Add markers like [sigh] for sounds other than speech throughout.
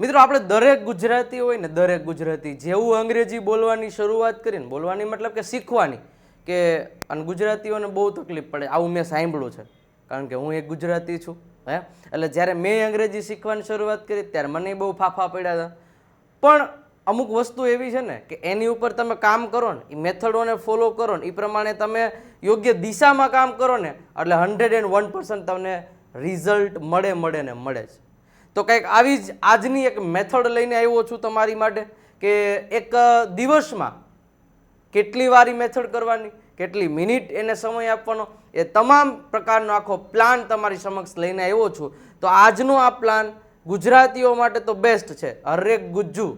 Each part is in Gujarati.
મિત્રો, આપણે દરેક ગુજરાતી હોય ને દરેક ગુજરાતી, જેવું અંગ્રેજી બોલવાની શરૂઆત કરીને બોલવાની મતલબ કે શીખવાની કે, અને ગુજરાતીઓને બહુ તકલીફ પડે, આવું મેં સાંભળ્યું છે. કારણ કે હું એક ગુજરાતી છું, હે? એટલે જ્યારે મેં અંગ્રેજી શીખવાની શરૂઆત કરી, ત્યારે મને બહુ ફાફા પડ્યા હતા. પણ અમુક વસ્તુ એવી છે ને કે એની ઉપર તમે કામ કરો ને એ મેથડોને ફોલો કરો ને એ પ્રમાણે તમે યોગ્ય દિશામાં કામ કરો ને, એટલે હંડ્રેડ એન્ડ વન તમને રિઝલ્ટ મળે મળે ને મળે જ. તો કંઈક આવી જ આજની એક મેથડ લઈને આવ્યો છું તમારી માટે કે એક દિવસમાં કેટલી વાર મેથડ કરવાની, કેટલી મિનિટ એને સમય આપવાનો, એ તમામ પ્રકારનો આખો પ્લાન તમારી સમક્ષ લઈને આવ્યો છું. તો આજનો આ પ્લાન ગુજરાતીઓ માટે તો બેસ્ટ છે. હરેક ગુજ્જુ.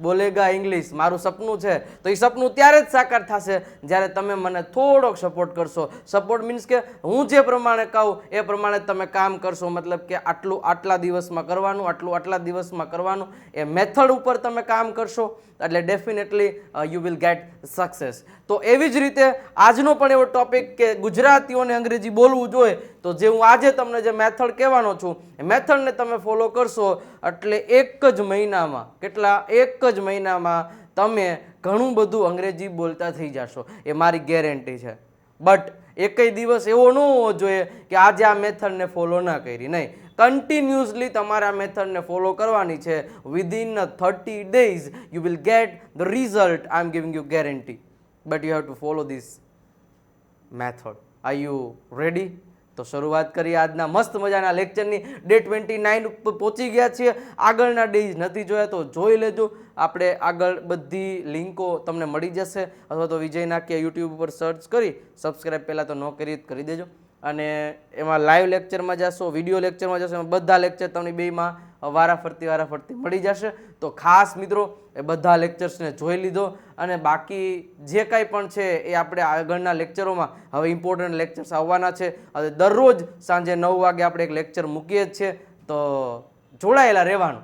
બોલેગા ઇંગ્લિશ મારું સપનું છે. તો એ સપનું ત્યારે જ સાકાર થશે જ્યારે તમે મને થોડોક સપોર્ટ કરશો. સપોર્ટ મીન્સ કે હું જે પ્રમાણે કહું, એ પ્રમાણે તમે કામ કરશો. મતલબ કે આટલું, આટલા દિવસમાં કરવાનું, આટલું, આટલા દિવસમાં કરવાનું, એ મેથડ ઉપર તમે કામ કરશો. એટલે definitely you will get success તો એવી જ રીતે આજનો પણ એવો ટોપિક કે ગુજરાતીઓને અંગ્રેજી બોલવું જોઈએ, તો જે હું આજે તમને જે મેથડ કહેવાનો છું, એ મેથડને તમે ફોલો કરશો એટલે એક જ મહિનામાં, કેટલા? એક જ મહિનામાં તમે ઘણું બધું અંગ્રેજી બોલતા થઈ જશો. એ મારી ગેરંટી છે. બટ એકય દિવસ એવો ન હોવો જોઈએ કે આજે આ મેથડને ફોલો ના કરી, નહીં. કન્ટિન્યુઅસલી તમારે મેથડને ફોલો કરવાની છે. Within thirty days you will get the result I am giving you guarantee but you have to follow this method are you ready તો શરૂઆત કરીએ આજના મસ્ત મજાના લેક્ચરની ડે ટ્વેન્ટી નાઇન ઉપર પહોંચી ગયા છીએ. આગળના ડેઝ નથી જોયા તો જોઈ લેજો. આપણે આગળ બધી લિંકો તમને મળી જશે. અથવા તો વિજય નાક્યા યુટ્યુબ ઉપર સર્ચ કરી. સબસ્ક્રાઈબ પહેલાં તો ન કરી કરી દેજો. અને એમાં લાઈવ લેક્ચરમાં જશો વીડિયો લેક્ચરમાં જશો, એમાં બધા લેક્ચર તમને બેમાં વારાફરતી વારાફરતી મળી જશે. તો ખાસ મિત્રો, એ બધા લેક્ચર્સને જોઈ લીધો અને બાકી જે કાંઈ પણ છે એ આપણે આગળના લેક્ચરોમાં હવે ઇમ્પોર્ટન્ટ લેક્ચર્સ આવવાના છે. હવે દરરોજ સાંજે નવ વાગે આપણે એક લેક્ચર મૂકીએ જ છે. તો જોડાયેલા રહેવાનું.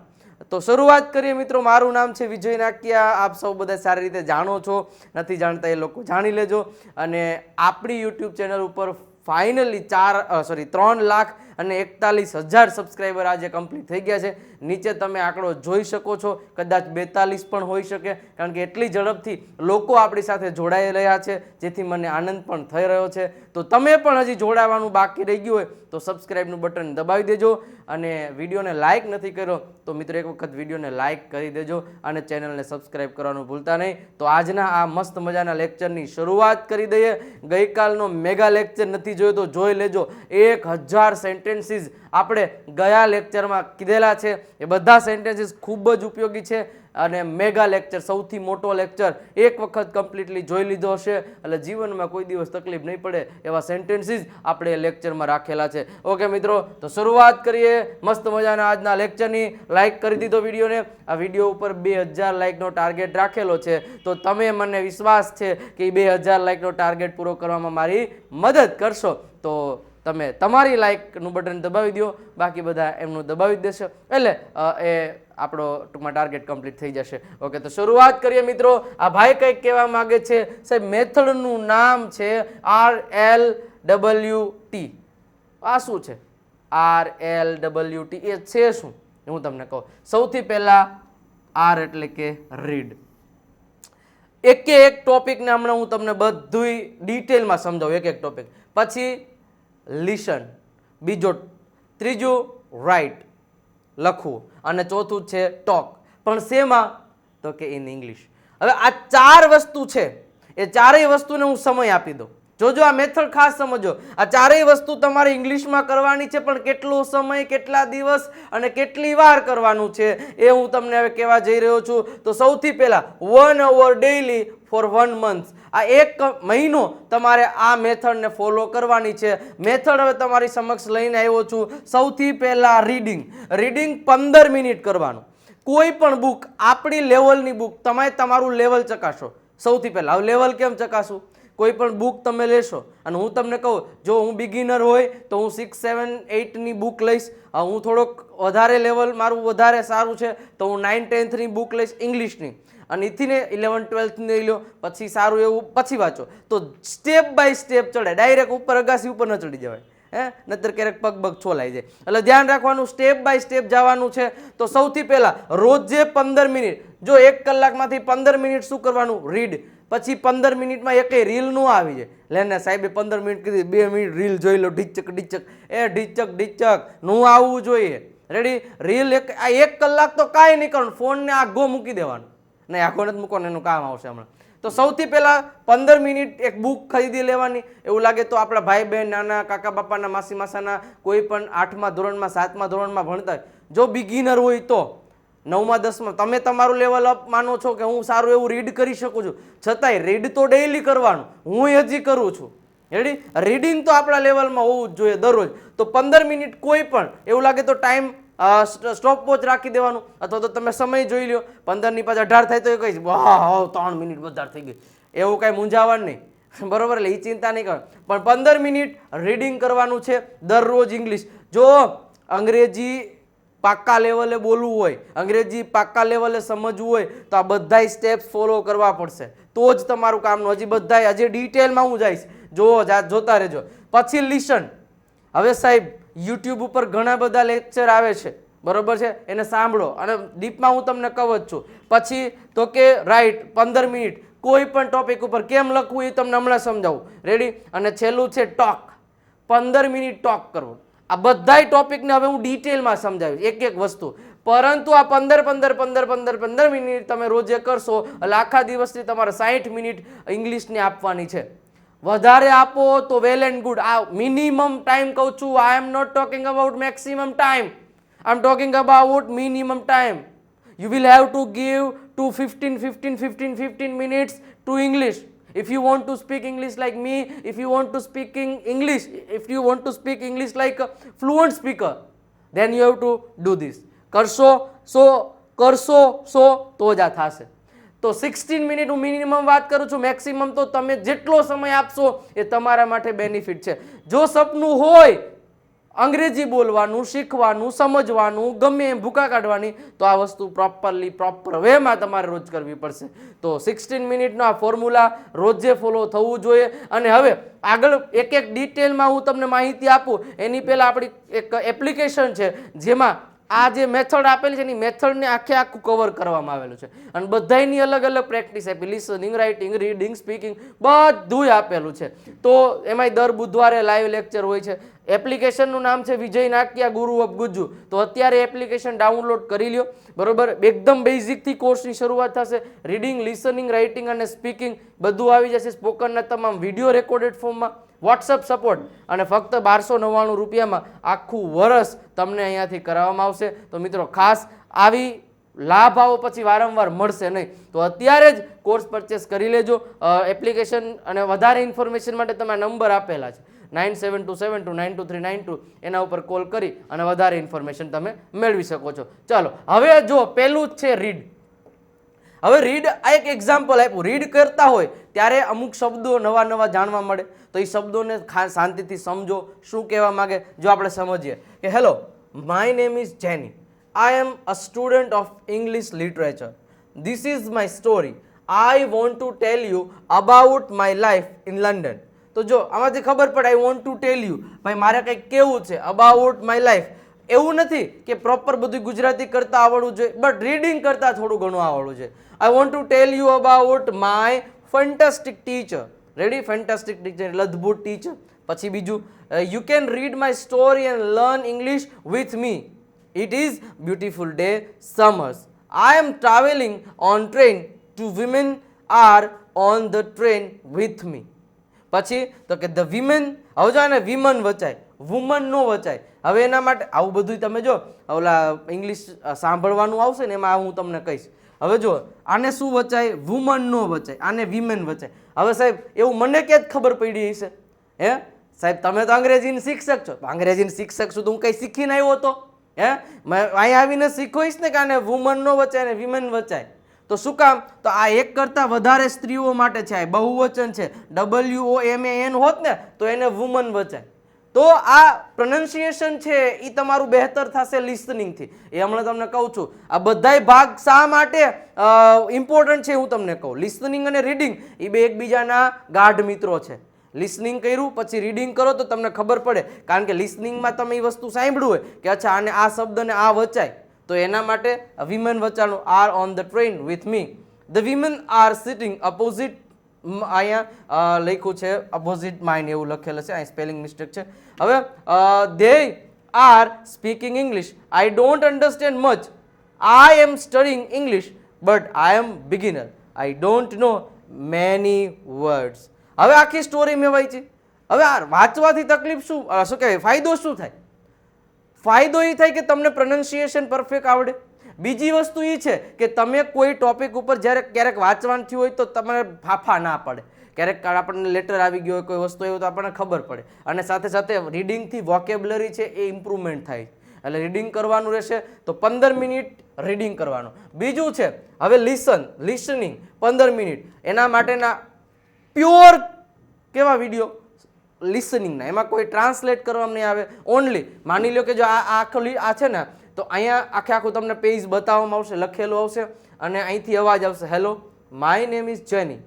તો શરૂઆત કરીએ મિત્રો, મારું નામ છે વિજય નાકિયા. આપ સૌ બધા સારી રીતે જાણો છો. નથી જાણતા એ લોકો જાણી લેજો. અને આપણી યુટ્યુબ ચેનલ ઉપર ફાઇનલી ચાર સોરી ત્રણ લાખ અને એકતાલીસ હજાર સબસ્ક્રાઈબર આજે કમ્પ્લીટ થઈ ગયા છે. નીચે તમે આંકડો જોઈ શકો છો. કદાચ બેતાલીસ પણ હોઈ શકે, કારણ કે એટલી ઝડપથી લોકો આપણી સાથે જોડાઈ રહ્યા છે, જેથી મને આનંદ પણ થઈ રહ્યો છે. તો તમે પણ હજી જોડાવાનું બાકી રહી ગયું હોય, તો સબસ્ક્રાઈબનું બટન દબાવી દેજો અને વિડીયોને લાઇક નથી કર્યો, તો મિત્રો એક વખત વિડીયોને લાઇક કરી દેજો અને ચેનલને સબસ્ક્રાઈબ કરવાનું ભૂલતા નહીં. તો આજના આ મસ્ત મજાના લેક્ચરની શરૂઆત કરી દઈએ. ગઈકાલનો મેગા લેક્ચર નથી જોયો તો જોઈ લેજો. એક હજાર સેન્ટેન્સીસ આપણે ગયા લેક્ચરમાં કીધેલા છે. એ બધા સેન્ટેન્સીસ ખૂબ જ ઉપયોગી છે અને મેગા લેક્ચર સૌથી મોટો લેક્ચર એક વખત કમ્પ્લીટલી જોઈ લીધો હશે. એટલે જીવનમાં કોઈ દિવસ તકલીફ નહીં પડે એવા સેન્ટેન્સીસ આપણે લેક્ચરમાં રાખેલા છે. ઓકે મિત્રો, તો શરૂઆત કરીએ મસ્ત મજાના આજના લેક્ચરની લાઇક કરી દીધો વિડીયોને. આ વીડિયો ઉપર બે હજાર લાઇકનો ટાર્ગેટ રાખેલો છે. તો તમે મને વિશ્વાસ છે કે બે હજાર લાઇકનો ટાર્ગેટ પૂરો કરવામાં મારી મદદ કરશો. તો તમે તમારી લાઇકનું બટન દબાવી દો, બાકી બધા એમનું દબાવી દેશો. એટલે એ આપણો ટૂંકમાં ટાર્ગેટ કમ્પ્લીટ થઈ જશે. ઓકે, તો શરૂઆત કરીએ મિત્રો. આ ભાઈ કંઈક કહેવા માંગે છે. સાહેબ, મેથડનું નામ છે આર એલ ડબલ્યુ ટી આ શું છે? આર એલ ડબલ્યુ ટી એ છે શું? હું તમને કહું. સૌથી પહેલાં આર એટલે કે રીડ એકે એક ટોપિકને હમણાં હું તમને બધુંય ડિટેલમાં સમજાવું. એક એક ટોપિક પછી લિસન બીજો ત્રીજું રાઇટ લખવું. અને ચોથું છે ટોક. પણ શેમાં? તો કે ઇન ઇંગ્લિશ. હવે આ ચાર વસ્તુ છે. એ ચારેય વસ્તુને હું સમય આપી દઉં. જોજો, આ મેથડ ખાસ સમજો. આ ચારેય વસ્તુ તમારે ઇંગ્લિશમાં કરવાની છે, પણ કેટલો સમય, કેટલા દિવસ અને કેટલી વાર કરવાનું છે, એ હું તમને હવે કહેવા જઈ રહ્યો છું. તો સૌથી પહેલાં one hour daily for one month આ એક મહિનો તમારે આ મેથડને ફોલો કરવાની છે. મેથડ હવે તમારી સમક્ષ લઈને આવ્યો છું. સૌથી પહેલાં રીડિંગ રીડિંગ પંદર મિનિટ કરવાનું. કોઈ પણ બુક આપણી લેવલની બુક તમે તમારું લેવલ ચકાસો. સૌથી પહેલાં લેવલ કેમ ચકાસું કોઈ પણ બુક તમે લેશો, અને હું તમને કહું, જો હું બિગિનર હોય, તો હું સિક્સ સેવન એઇટની બુક લઈશ. હું થોડોક વધારે લેવલ મારું વધારે સારું છે, તો હું નાઇન ટેન્થની બુક લઈશ ઇંગ્લિશની અને એથીને ઇલેવન ટ્વેલ્થની લઈ લો પછી સારું એવું, પછી વાંચો. તો સ્ટેપ બાય સ્ટેપ ચડે ડાયરેક્ટ ઉપર અગાસી ઉપર ન ચડી જવાય. હે? નતર ક્યારેક પગ પગ છોલાઈ જાય. એટલે ધ્યાન રાખવાનું સ્ટેપ બાય સ્ટેપ જવાનું છે. તો સૌથી પહેલાં, રોજે પંદર મિનિટ. જો એક કલાકમાંથી પંદર મિનિટ શું કરવાનું? રીડ પછી પંદર મિનિટમાં એકેય રીલનું આવી જાય. લે ને સાહેબે પંદર મિનિટ કીધી, બે મિનિટ રીલ જોઈ લો, ઢીચક ઢીચક. એ ઢીચક ઢીચક. નું આવવું જોઈએ. રેડી રીલ એક, આ એક કલાક તો કાંઈ નહીં કરવાનું. ફોનને આઘો મૂકી દેવાનો. નહીં, આઘો નથી મૂકવાનું, એનું કામ આવશે હમણાં. તો સૌથી પહેલાં પંદર મિનિટ એક બુક ખરીદી લેવાની. એવું લાગે તો આપણા ભાઈ બહેન, નાના, કાકા, બાપાના, માસી, માસાના કોઈ પણ આઠમા ધોરણમાં, સાતમા ધોરણમાં ભણતા હોય જો બિગિનર હોય તો. નવમા, દસમાં. તમે તમારું લેવલ અપ માનો છો કે હું સારું એવું રીડ કરી શકું છું. છતાંય રીડ તો ડેઈલી કરવાનું. હું હજી કરું છું. રેડી રીડિંગ તો આપણા લેવલમાં હોવું જ જોઈએ દરરોજ. તો પંદર મિનિટ કોઈ પણ, એવું લાગે તો ટાઈમ સ્ટોપ વોચ રાખી દેવાનું. અથવા તો તમે સમય જોઈ લો પંદરની પાછળ અઢાર થાય તો એ કહીશ, વાહ ત્રણ મિનિટ વધારે થઈ ગઈ. એવું કાંઈ મૂંઝાવાનું નહીં. [laughs] બરોબર એટલે એ ચિંતા નહીં કરો પણ પંદર મિનિટ રીડિંગ કરવાનું છે દરરોજ ઇંગ્લિશ જો અંગ્રેજી પાક્કા લેવલે બોલવું હોય, અંગ્રેજી પાક્કા લેવલે સમજવું હોય, તો આ બધાય સ્ટેપ્સ ફોલો કરવા પડશે. તો જ તમારું કામનું હજી બધાય હજી ડિટેલમાં હું જઈશ. જોવો જોતા રહેજો. પછી લિસન હવે સાહેબ યુટ્યુબ ઉપર ઘણા બધા લેક્ચર આવે છે. બરોબર છે? એને સાંભળો. અને ડીપમાં હું તમને કહું છું. પછી તો કે રાઈટ પંદર મિનિટ. કોઈ પણ ટોપિક ઉપર કેમ લખવું એ તમને હમણાં સમજાવું. રેડી અને છેલ્લું છે ટોક પંદર મિનિટ ટોક કરવો. આ બધાય ટોપિકને હવે હું ડિટેલમાં સમજાવીશ, એક એક વસ્તુ. પરંતુ આ પંદર પંદર પંદર પંદર પંદર મિનિટ તમે રોજે કરશો, એટલે આખા દિવસની તમારે સાઠ મિનિટ ઇંગ્લિશની આપવાની છે. વધારે આપો તો વેલ એન્ડ ગુડ. આ મિનિમમ ટાઈમ કહું છું I am not talking about maximum time I am talking about minimum time you will have to give to 15 15 15 15 minutes to english. If you want to speak english like me if you want to speak english if you want to speak english like a fluent speaker then you have to do this કરશો સો કરશો સો તો જ આ થશે તો સિક્સટીન મિનિટ હું મિનિમમ વાત કરું છું મેક્સિમમ તો તમે જેટલો સમય આપશો એ તમારા માટે બેનિફિટ છે જો સપનું હોય અંગ્રેજી બોલવાનું, શીખવાનું, સમજવાનું, ગમે એમ ભૂકા કાઢવાની, તો આ વસ્તુ પ્રોપરલી પ્રોપર વેમાં તમારે રોજ કરવી પડશે. તો સિક્સટીન મિનિટનો આ ફોર્મ્યુલા રોજે ફોલો થવું જોઈએ. અને હવે આગળ એક એક ડિટેલમાં હું તમને માહિતી આપું. એની પહેલાં આપણી એક એપ્લિકેશન છે, જેમાં આ જે મેથડ આપેલી છે એની મેથડને આખે આખું કવર કરવામાં આવેલું છે. અને બધાયની અલગ અલગ પ્રેક્ટિસ આપી. લિસનિંગ રાઇટિંગ રીડિંગ સ્પીકિંગ બધુંય આપેલું છે. તો એમાંય દર બુધવારે લાઈવ લેક્ચર હોય છે. એપ્લિકેશનનું નામ છે વિજય નાક્યા ગુરુ ઓફ ગુજ્જુ. તો અત્યારે એપ્લિકેશન ડાઉનલોડ કરી લ્યો. બરોબર? એકદમ બેઝિકથી કોર્સની શરૂઆત થશે. રીડિંગ લિસનિંગ રાઇટિંગ અને સ્પીકિંગ બધું આવી જશે. સ્પોકનના તમામ વીડિયો રેકોર્ડેડ ફોર્મમાં વોટ્સઅપ સપોર્ટ અને ફક્ત બારસો નવ્વાણું રૂપિયામાં આખું વરસ તમને અહીંયાથી કરાવવામાં આવશે. તો મિત્રો, ખાસ આવી લાભ આવો પછી વારંવાર મળશે નહીં. તો અત્યારે જ કોર્સ પરચેસ કરી લેજો. એપ્લિકેશન અને વધારે ઇન્ફોર્મેશન માટે તમે નંબર આપેલા છે. Nine seven two seven two nine two three nine two એના ઉપર કોલ કરી અને વધારે ઇન્ફોર્મેશન તમે મેળવી શકો છો. ચાલો, હવે જો પહેલું જ છે રીડ હવે રીડ આ એક એક્ઝામ્પલ આપ્યું. રીડ કરતા હોય ત્યારે અમુક શબ્દો નવા નવા જાણવા મળે. તો એ શબ્દોને શાંતિથી સમજો. શું કહેવા માગે? જો આપણે સમજીએ કે hello my name is Jenny I am a student of English literature this is my story I want to tell you about my life in London તો જો, આમાંથી ખબર પડે I want to tell you ભાઈ, મારે કંઈક કેવું છે અબાઉટ માય લાઈફ એવું નથી કે પ્રોપર બધું ગુજરાતી કરતાં આવડવું જોઈએ બટ રીડિંગ કરતાં થોડું ઘણું આવડવું છે I want to tell you about my fantastic teacher ready fantastic teacher એટલે ટીચર પછી બીજું you can read my story and learn English with me it is beautiful day summers I am travelling on train two women are on the train with me પછી, તો કે ધ વિમેન હવે જો એને વિમન વચાય વુમન નો વચાય. હવે એના માટે આવું બધું તમે જો, ઓલા ઇંગ્લિશ સાંભળવાનું આવશે ને એમાં હું તમને કહીશ. હવે જો આને શું વચાય? વુમન નો વચાય. આને વિમેન વચાય. હવે સાહેબ, એવું મને ક્યાં જ ખબર પડી હશે? હે? સાહેબ, તમે તો અંગ્રેજીની શિક્ષક છો. અંગ્રેજીની શિક્ષક છું તો હું કંઈ શીખીને આવ્યો હતો હે? અહીંયા આવીને શીખવીશ ને કે આને વુમન નો વચાય ને વિમેન વચાય? તો શું કામ? તો આ એક કરતાં વધારે સ્ત્રીઓ માટે છે. આ બહુવચન છે. W O M A N હોત ને, તો એને વુમન વચાય. તો આ પ્રોનન્સિએશન છે એ તમારું બહેતર થશે લિસનિંગથી એ હમણાં તમને કહું છું. આ બધાય ભાગ શા માટે ઇમ્પોર્ટન્ટ છે હું તમને કહું. લિસનિંગ અને રીડિંગ એ બે એકબીજાના ગાઢ મિત્રો છે. લિસનિંગ કર્યું, પછી રીડિંગ કરો તો તમને ખબર પડે. કારણ કે લિસનિંગમાં તમે એ વસ્તુ સાંભળ્યું હોય કે અચ્છા, આને આ શબ્દને આ વચાય. તો એના માટે women વચાણું are on the train with me the women are sitting opposite અહીંયા લખ્યું છે અપોઝિટ માઇન્ડ એવું લખેલું છે, અહીં સ્પેલિંગ મિસ્ટેક છે. હવે they are speaking English I don't understand much I am studying English but I am beginner I don't know many words હવે આખી સ્ટોરી મેં વાંચી હવે આ વાંચવાથી તકલીફ શું શું કહેવાય? ફાયદો શું થાય? ફાયદો એ થાય કે તમને પ્રનન્સિએશન પરફેક્ટ આવડે. બીજી વસ્તુ એ છે કે તમે કોઈ ટોપિક ઉપર જ્યારે ક્યારેક વાંચવાનું થયું હોય તો તમારે ફાફા ના પડે. ક્યારેક આપણને લેટર આવી ગયો હોય, કોઈ વસ્તુ એવું તો આપણને ખબર પડે. અને સાથે સાથે રીડિંગથી વોકેબ્લરી છે એ ઇમ્પ્રુવમેન્ટ થાય. એટલે રીડિંગ કરવાનું રહેશે તો પંદર મિનિટ રીડિંગ કરવાનું. બીજું છે, હવે લિસન લિસનિંગ પંદર મિનિટ. એના માટેના પ્યોર કેવા વીડિયો લિસનિંગના એમાં કોઈ ટ્રાન્સલેટ કરવામાં નહીં આવે. ઓનલી માની લો કે જો આ આખલી આખો આ છે ને તો અહીંયા આખે આખું તમને પેજ બતાવવામાં આવશે, લખેલું આવશે અને અહીંથી અવાજ આવશે. Hello my name is Jenny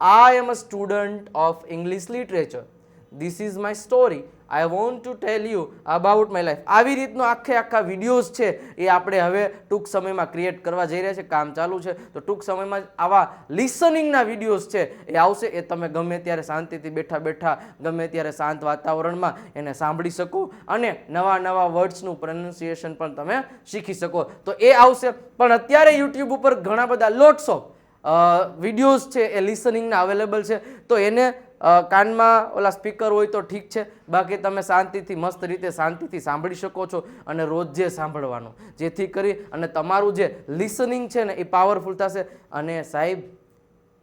I am a student of English literature this is my story I want to tell you about my life આવી રીતનો આખે આખા વિડીયોઝ છે એ આપણે હવે ટૂંક સમયમાં ક્રિએટ કરવા જઈ રહ્યા છે, કામ ચાલુ છે. તો ટૂંક સમયમાં આવા લિસનિંગના વિડીયોઝ છે એ આવશે. એ તમે ગમે ત્યારે શાંતિથી બેઠા બેઠા, ગમે ત્યારે શાંત વાતાવરણમાં એને સાંભળી શકો અને નવા નવા વર્ડ્સનું પ્રોનાઉન્સિએશન પણ તમે શીખી શકો. તો એ આવશે. પણ અત્યારે યુટ્યુબ ઉપર ઘણા બધા લોટ્સ ઓફ વિડીયોઝ છે એ લિસનિંગના અવેલેબલ છે. તો એને કાનમાં ઓલા સ્પીકર હોય તો ઠીક છે. બાકી તમે શાંતિથી, મસ્ત રીતે શાંતિથી સાંભળી શકો છો અને રોજ જે સાંભળવાનું. જેથી કરી અને તમારું જે લિસનિંગ છે ને એ પાવરફુલ થશે. અને સાહેબ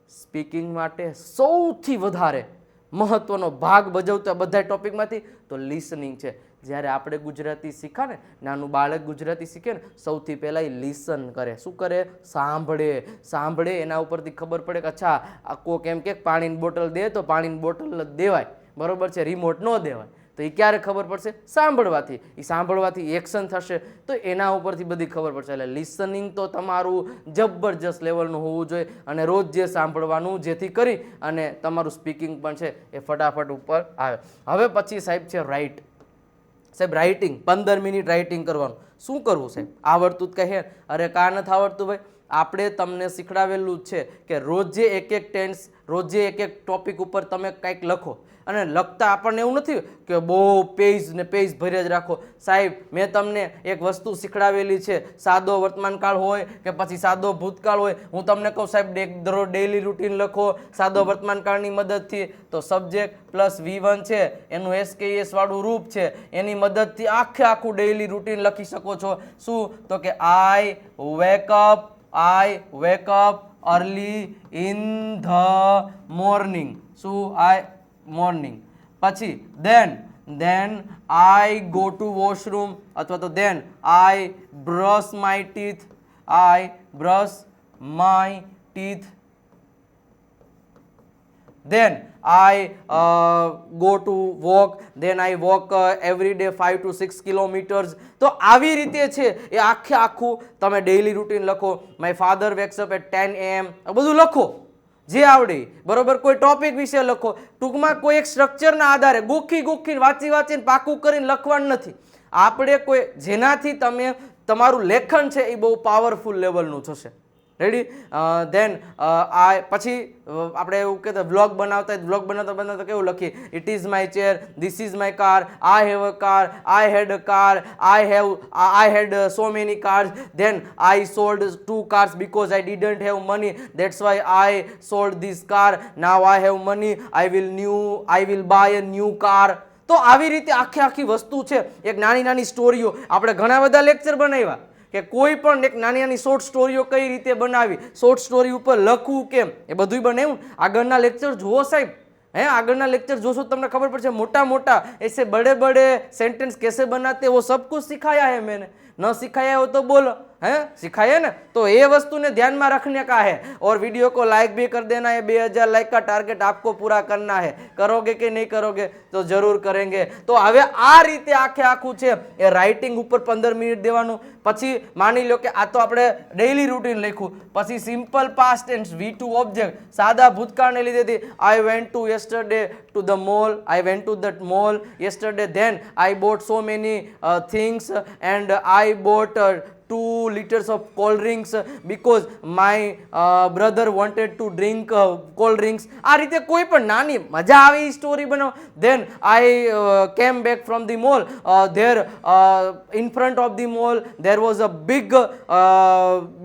સ્પીકિંગ માટે સૌથી વધારે મહત્વનો ભાગ ભજવતા બધા ટોપિકમાંથી, તો લિસનિંગ છે. જ્યારે આપણે ગુજરાતી શીખા ને, નાનું બાળક ગુજરાતી શીખે ને, સૌથી પહેલાં એ લિસન કરે. શું કરે? સાંભળે. સાંભળે એના ઉપરથી ખબર પડે કે, અચ્છા, આ કોક એમ કે પાણીની બોટલ દે તો પાણીની બોટલ જ દેવાય. બરાબર છે? રિમોટ ન દેવાય. તો એ ક્યારે ખબર પડશે? સાંભળવાથી. એ સાંભળવાથી એક્શન થશે. તો એના ઉપરથી બધી ખબર પડશે. એટલે લિસનિંગ તો તમારું જબરજસ્ત લેવલનું હોવું જોઈએ અને રોજ જે સાંભળવાનું જેથી કરી અને તમારું સ્પીકિંગ પણ છે એ ફટાફટ ઉપર આવે. હવે પછી સાહેબ છે રાઇટ સાહેબ રાઇટિંગ પંદર મિનિટ રાઇટિંગ કરવાનું. શું કરવું સાહેબ? આવડતું જ કહે. અરે કા નથી આવડતું ભાઈ? આપણે તમને શીખડાવેલું જ છે કે રોજે એક એક ટેન્સ રોજે એક એક ટોપિક ઉપર તમે કંઈક લખો. અને લખતા આપણને એવું નથી કે બહુ પેજ ને પેજ ભર્યા જ રાખો. સાહેબ, મેં તમને એક વસ્તુ શીખડાવેલી છે. સાદો વર્તમાનકાળ હોય કે પછી સાદો ભૂતકાળ હોય, હું તમને કહું સાહેબ દરરોજ ડેઇલી રૂટીન લખો, સાદો વર્તમાનકાળની મદદથી. તો સબ્જેક્ટ પ્લસ વી વન છે, એનું એસકેએસ વાળું રૂપ છે, એની મદદથી આખે આખું ડેઇલી રૂટીન લખી શકો છો. શું? તો કે I wake up I wake up early in the morning શું? આઈ મોર્નિંગ પછી then then I go to washroom અથવા તો then I brush my teeth I brush my teeth then i uh, go to walk. Then i walk uh, every day 5 to 6 kilometers. તો આવી રીતે છે એ આખે આખું તમે ડેઈલી રૂટીન લખો. My father wakes up at ten AM બધું લખો. જે આવડે. બરોબર? કોઈ ટોપિક વિશે લખો. ટૂંકમાં કોઈ એક સ્ટ્રક્ચરના આધારે ગોખી ગોખીને વાંચી વાંચીને પાકું કરીને લખવાનું નથી. આપણે કોઈ, જેનાથી તમે, તમારું લેખન છે એ બહુ પાવરફુલ લેવલનું થશે. રેડી દેન આ પછી આપણે એવું કહેતા વ્લોગ બનાવતા વ્લોગ બનાવતા બનાવતા કેવું લખીએ? It is my chair this is my car I have a car I had a car I have I had so many cars then I sold two cars because I didn't have money that's why I sold this car now I have money I will new I will buy a new car તો આવી રીતે આખી આખી વસ્તુ છે. એક નાની નાની સ્ટોરીઓ આપણે ઘણા બધા લેક્ચર બનાવ્યા. કે કોઈ પણ એક નાની નાની શોર્ટ સ્ટોરીઓ કઈ રીતે બનાવી શોર્ટ સ્ટોરી ઉપર લખવું કેમ? એ બધું બનાવ્યું આગળના લેક્ચર જુઓ સાહેબ. હે, આગળના લેક્ચર જોશો તમને ખબર પડશે, મોટા મોટા એસે બડે બડે સેન્ટેન્સ કેસે બનાતે વો સબકુ શીખાયા હે મેને. ન શીખાયા હો તો બોલો. हैं सिखाइए ना तो ये वस्तु ने ध्यान में रखने का है और वीडियो को लाइक भी कर देना है बे हजार लाइक का टारगेट आपको पूरा करना है करोगे कि नहीं करोगे तो જરૂર કરેંગે તો હવે આ રીતે આખે આખું છે એ રાઇટિંગ ઉપર પંદર મિનિટ દેવાનું પછી માની લો કે આ તો આપણે ડેઈલી રૂટીન લખ્યું પછી simple past tense V two object સાદા ભૂતકાળને લીધેથી I went to yesterday to the mall I went to the mall yesterday then I bought so many things and I bought two litres of cold drinks because my brother wanted to drink cold uh, drinks. આ રીતે કોઈ પણ નાની મજા આવે એ સ્ટોરી બનાવો. Then I came back from the mall there in front of the mall there was a big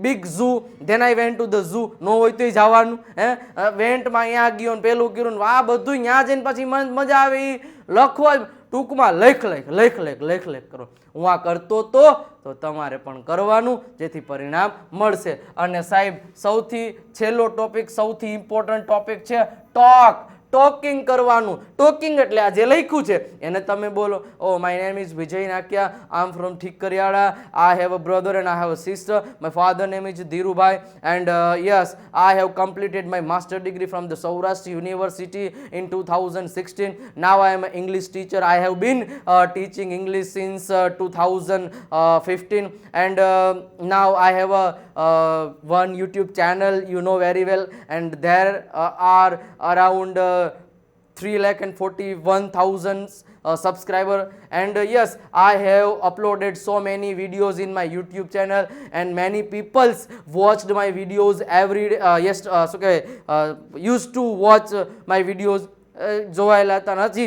big zoo then I went to the zoo નો હોય તો જવાનું હે? વેન્ટમાં અહીંયા ગયો ને પેલું કર્યું આ બધું ત્યાં જઈને પછી મજા આવે એ લખવા. ટૂંકમાં લખ લખ લખ લખ લખ, લેખ કરો. હું આ કરતો તો તો તમારે પણ કરવાનું, જેથી પરિણામ મળશે. અને સાહેબ, સૌથી છેલ્લો ટોપિક સૌથી ઇમ્પોર્ટન્ટ ટોપિક છે ટોક ટોકિંગ કરવાનું. ટોકિંગ એટલે આ જે લખ્યું છે એને તમે બોલો ઓ my name is Vijay Nakya am from Thikariyala I have a brother and I have a sister my father name is Dhirubhai and yes I have completed my master degree from the Saurashtra University in two thousand sixteen now I am English teacher I have been uh, 2015 and uh, now I have a uh, one YouTube channel you know very well and there uh, are around uh, 3 lakh and 41,000 uh, subscriber and uh, yes I have uploaded so many videos in my YouTube channel and many peoples watched my videos every day uh, yes uh, so okay, uh, used to watch uh, my videos અ, જોવાયેલા હતા નથી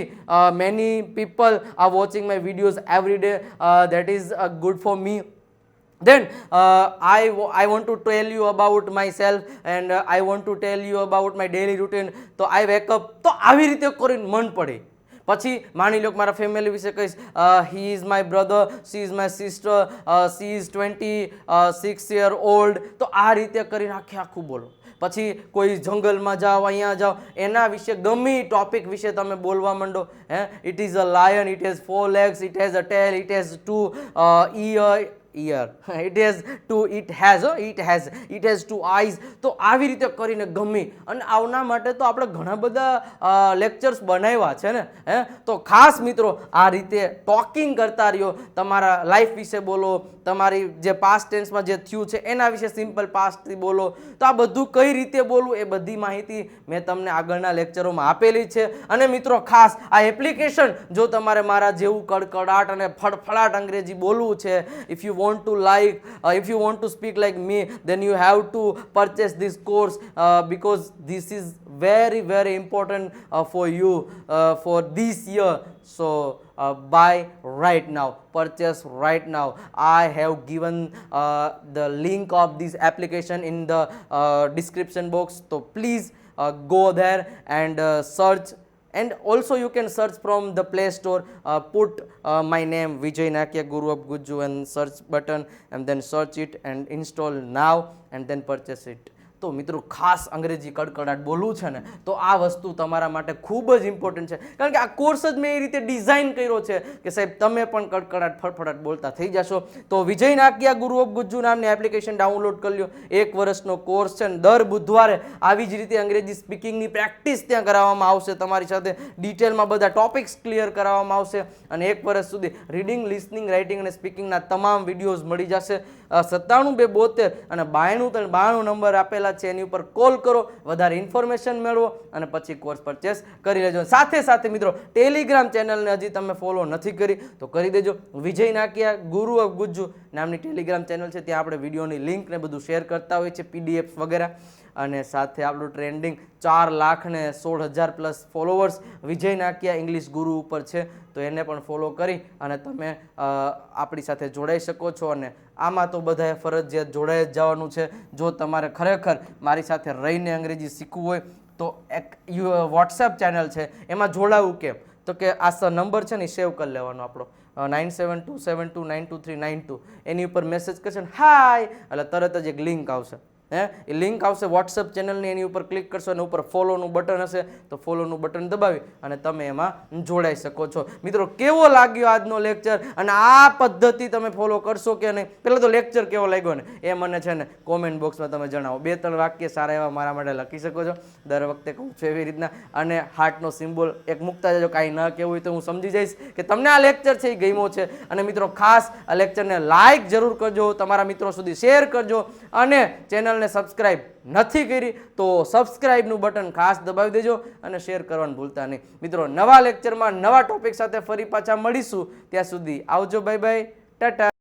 many people are watching my videos every day that is good for me then uh, I, I want to tell you about myself and uh, I want to tell you about my daily routine. તો wake up તો આવી રીતે કરીને મન પડે. પછી માની લો કે મારા ફેમિલી વિશે કહીશ he is my brother she is my sister she is twenty six year old તો આ રીતે કરીને આખે આખું બોલો. પછી કોઈ જંગલમાં જાઓ અહીંયા જાઓ એના વિશે ગમે ટોપિક વિશે તમે બોલવા માંડો હે? It is a lion it has four legs it has a tail it has two ear ear it has two it has it has it has two eyes તો આવી રીતે કરીને ગમી. અને આવના માટે તો આપણે ઘણા બધા લેક્ચર્સ બનાવ્યા છે ને, હે? તો ખાસ મિત્રો, આ રીતે ટોકિંગ કરતા રહ્યો. તમારા લાઈફ વિશે બોલો, તમારી જે પાસ્ટ ટેન્સમાં જે થયું છે, એના વિશે સિમ્પલ પાસ્ટથી બોલો. તો આ બધું કઈ રીતે બોલવું, એ બધી માહિતી મેં તમને આગળના લેક્ચરોમાં આપેલી છે. અને મિત્રો, ખાસ આ એપ્લિકેશન જો તમારે મારા જેવું કડકડાટ અને ફળફળાટ અંગ્રેજી બોલવું છે if you want to like uh, if you want to speak like me then you have to purchase this course uh, because this is very very important uh, for you uh, for this year. So uh, buy right now purchase right now. I have given uh, the link of this application in the description box. So please go there and search and also you can search from the play store uh, put uh, my name vijay nakia guru of guju and search button and then search it and install now and then purchase it તો મિત્રો ખાસ અંગ્રેજી કડકડાટ બોલવું છે ને, તો આ વસ્તુ તમારા માટે ખૂબ જ ઇમ્પોર્ટન્ટ છે. કારણ કે આ કોર્સ જ મેં એ રીતે ડિઝાઇન કર્યો છે કે સાહેબ, તમે પણ કડકડાટ ફટફડાટ બોલતા થઈ જશો. તો વિજય નાકિયા ગુરુ ઓફ ગુજ્જુ નામની એપ્લિકેશન ડાઉનલોડ કરી લો એક વર્ષનો કોર્સ છે ને, દર બુધવારે આવી જ રીતે અંગ્રેજી સ્પીકિંગની પ્રેક્ટિસ ત્યાં કરાવવામાં આવશે તમારી સાથે. ડિટેલમાં બધા ટોપિક્સ ક્લિયર કરાવવામાં આવશે અને એક વર્ષ સુધી રીડિંગ લિસનિંગ રાઇટિંગ અને સ્પીકિંગના તમામ વિડીયોઝ મળી જશે. સત્તાણું બે બોતેર અને બાણું ત્રણ, બાણું નંબર આપેલા છે, એની ઉપર કોલ કરો, વધારે ઇન્ફોર્મેશન મેળવો અને પછી કોર્સ પરચેસ કરી લેજો. સાથે સાથે મિત્રો ટેલિગ્રામ ચેનલને હજી તમે ફોલો નથી કરી, તો કરી દેજો. વિજય નાકિયા, ગુરુ ઓફ ગુજ્જુ નામની ટેલિગ્રામ ચેનલ છે, ત્યાં આપણે વિડીયોની લિંક ને બધું શેર કરતા હોઈએ છીએ પીડીએફ વગેરે. અને સાથે આપણું ટ્રેન્ડિંગ ચાર લાખ ને સોળ હજાર plus followers Vijay Nakiya English Guru ઉપર છે. તો એને પણ ફોલો કરી અને તમે આપણી સાથે જોડાઈ શકો છો અને આમાં તો બધાએ ફરજિયાત જોડાઈ જ જવાનું છે. જો તમારે ખરેખર મારી સાથે રહીને અંગ્રેજી શીખવું હોય, તો એક યુ વોટ્સએપ ચેનલ છે. એમાં જોડાવું કેમ? તો કે આ સ નંબર છે ને સેવ કરી લેવાનો આપણો. Nine seven two seven two nine two three nine two એની ઉપર મેસેજ કરશે ને હાય એટલે તરત જ એક લિંક આવશે. હે? એ લિંક આવશે વોટ્સઅપ ચેનલની એની ઉપર ક્લિક કરશો અને ઉપર ફોલોનું બટન હશે. તો ફોલોનું બટન દબાવી અને તમે એમાં જોડાઈ શકો છો. મિત્રો, કેવો લાગ્યો આજનો લેક્ચર અને આ પદ્ધતિ તમે ફોલો કરશો કે નહીં? પહેલાં તો લેક્ચર કેવો લાગ્યો ને? એ મને છે ને કોમેન્ટ બોક્સમાં તમે જણાવો. બે ત્રણ વાક્ય સારા એવા મારા માટે લખી શકો છો. દર વખતે કહું છું એવી રીતના. અને હાર્ટનો સિમ્બોલ એક મૂકતા જજો. કાંઈ ન કહેવું હોય તો હું સમજી જઈશ કે તમને આ લેક્ચર છે એ ગમ્યો છે. અને મિત્રો, ખાસ આ લેક્ચરને લાઇક જરૂર કરજો. તમારા મિત્રો સુધી શેર કરજો. અને ચેનલને સબસ્ક્રાઈબ નથી કરી તો સબસ્ક્રાઈબનું બટન ખાસ દબાવી દેજો અને શેર કરવાનું ભૂલતા નહીં. મિત્રો, નવા લેક્ચરમાં નવા ટોપિક સાથે ફરી પાછા મળીશું. ત્યાં સુધી આવજો બાય બાય ટાટા.